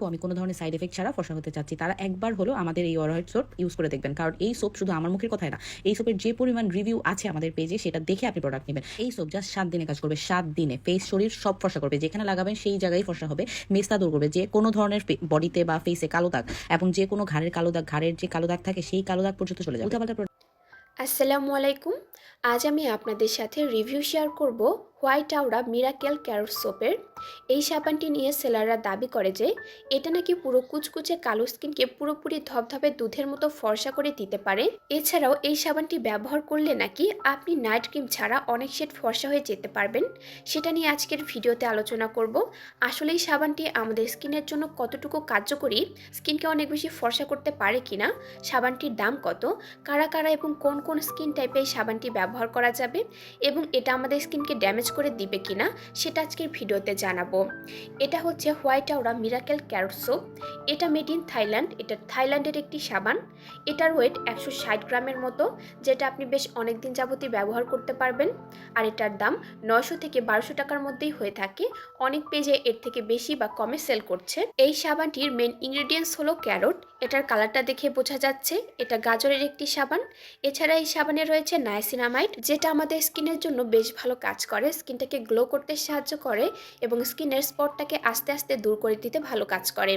আপু আমি কোনো ধরনের সাইড এফেক্ট ছাড়া ফর্সা হতে চাচ্ছি। তারা একবার হলো আমাদের এই অরহেড সোপ ইউজ করে দেখবেন। কারণ এই সোপ শুধু আমার মুখের কথাই না, এই সোপের যে পরিমাণ রিভিউ আছে আমাদের পেজে সেটা দেখে আপনি প্রোডাক্ট নেবেন। এই সোপ জাস্ট সাত দিনে কাজ করবে, সাত দিনে। ফেস শরীর সব ফর্সা করবে। যেখানে লাগাবেন সেই জায়গায় ফর্সা হবে। মেস্তা দূর করবে। যে কোনো ধরনের বডিতে বা ফেসে কালো দাগ এবং যে কোনো ঘাড়ের কালো দাগ, ঘাড়ের যে কালো দাগ থাকে, সেই কালো দাগ পর্যন্ত চলে যাবে। আসসালামু আলাইকুম। আজ আমি আপনাদের সাথে রিভিউ শেয়ার করব হোয়াইট আওড়া মিরাকেল ক্যারট সোপের। এই সাবানটি নিয়ে সেলাররা দাবি করে যে, এটা নাকি পুরো কুচকুচে কালো স্কিনকে পুরোপুরি ধবধবে দুধের মতো ফর্সা করে দিতে পারে। এছাড়াও এই সাবানটি ব্যবহার করলে নাকি আপনি নাইট ক্রিম ছাড়া অনেক শেড ফর্সা হয়ে যেতে পারবেন। সেটা নিয়ে আজকের ভিডিওতে আলোচনা করব। আসলে এই সাবানটি আমাদের স্কিনের জন্য কতটুকু কার্যকরী, স্কিনকে অনেক বেশি ফর্সা করতে পারে কিনা, সাবানটির দাম কত, কারা কারা এবং কোন কোন স্কিন টাইপে এই সাবানটি ব্যবহার করা যাবে এবং এটা আমাদের স্কিনকে ড্যামেজ করে দিবে কিনা সেটা আজকের ভিডিওতে জানাব। এটা হচ্ছে white aura miracle carrot soap. এটা মেড ইন থাইল্যান্ড এটা থাইল্যান্ডের একটি সাবান। এটার ওয়েট একশো ষাট গ্রামের মতো, যেটা আপনি বেশ অনেক দিন যাবতীয় ব্যবহার করতে পারবেন। আর এটার দাম নয়শো থেকে বারোশো টাকার মধ্যেই হয়ে থাকে। অনেক পেজে এর থেকে বেশি বা কমে সেল করছে। এই সাবানটির মেন ইনগ্রেডিয়েন্টস হলো ক্যারট। এটার কালারটা দেখে বোঝা যাচ্ছে। এটা গাজরের একটি সাবান। এছাড়া এই সাবানে রয়েছে নায়াসিনামাইড যেটা আমাদের স্কিনের জন্য বেশ ভালো কাজ করে। স্কিনটাকে গ্লো করতে সাহায্য করে এবং স্কিনের স্পটটাকে আস্তে আস্তে দূর করে দিতে ভালো কাজ করে।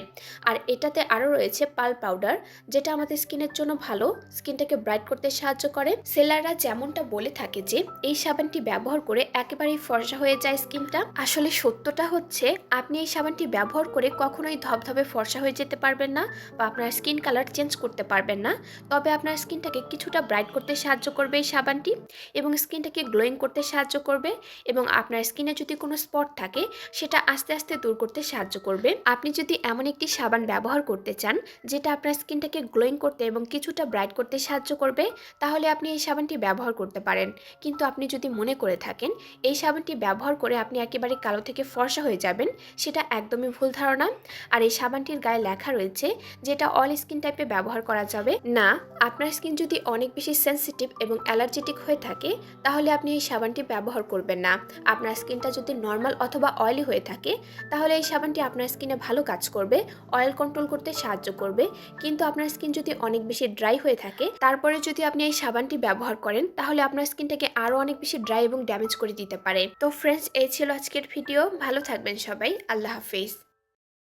আর এটাতে আরও রয়েছে পাল পাউডার, যেটা আমাদের স্কিনের জন্য ভালো, স্কিনটাকে ব্রাইট করতে সাহায্য করে। সেলাররা যেমনটা বলে থাকে যে, এই সাবানটি ব্যবহার করে একেবারেই ফর্সা হয়ে যায় স্কিনটা। আসলে সত্যটা হচ্ছে, আপনি এই সাবানটি ব্যবহার করে কখনোই ধবধবে ফর্সা হয়ে যেতে পারবেন না বা আপনার স্কিন কালার চেঞ্জ করতে পারবেন না। তবে আপনার স্কিনটাকে কিছুটা ব্রাইট করতে সাহায্য করবে এই সাবানটি। এবং স্কিনটাকে গ্লোয়িং করতে সাহায্য করবে এবং আপনার স্কিনে যদি কোনো স্পট থাকে, সেটা আস্তে আস্তে দূর করতে সাহায্য করবে। আপনি যদি এমন একটি সাবান ব্যবহার করতে চান, যেটা আপনার স্কিনটাকে গ্লোয়িং করতে এবং কিছুটা ব্রাইট করতে সাহায্য করবে, তাহলে আপনি এই সাবানটি ব্যবহার করতে পারেন। কিন্তু আপনি যদি মনে করে থাকেন, এই সাবানটি ব্যবহার করে আপনি একেবারে কালো থেকে ফর্সা হয়ে যাবেন, সেটা একদমই ভুল ধারণা। আর এই সাবানটির গায়ে লেখা রয়েছে, যেটা অল স্কিন টাইপে ব্যবহার করা যাবে। না আপনার স্কিন যদি অনেক বেশি সেন্সিটিভ এবং অ্যালার্জেটিক হয়ে থাকে, তাহলে আপনি এই সাবানটি ব্যবহার করবেন না। আপনার স্কিনটা যদি নর্মাল অথবা অয়েলি হয়ে থাকে, তাহলে এই সাবানটি আপনার স্কিনে ভালো কাজ করবে, অয়েল কন্ট্রোল করতে সাহায্য করবে। কিন্তু আপনার স্কিন যদি অনেক বেশি ড্রাই হয়ে থাকে, তারপরে যদি আপনি এই সাবানটি ব্যবহার করেন, তাহলে আপনার স্কিনটাকে আরও অনেক বেশি ড্রাই এবং ড্যামেজ করে দিতে পারে। তো ফ্রেন্ডস এই ছিল আজকের ভিডিও। ভালো থাকবেন সবাই। আল্লাহ হাফিজ।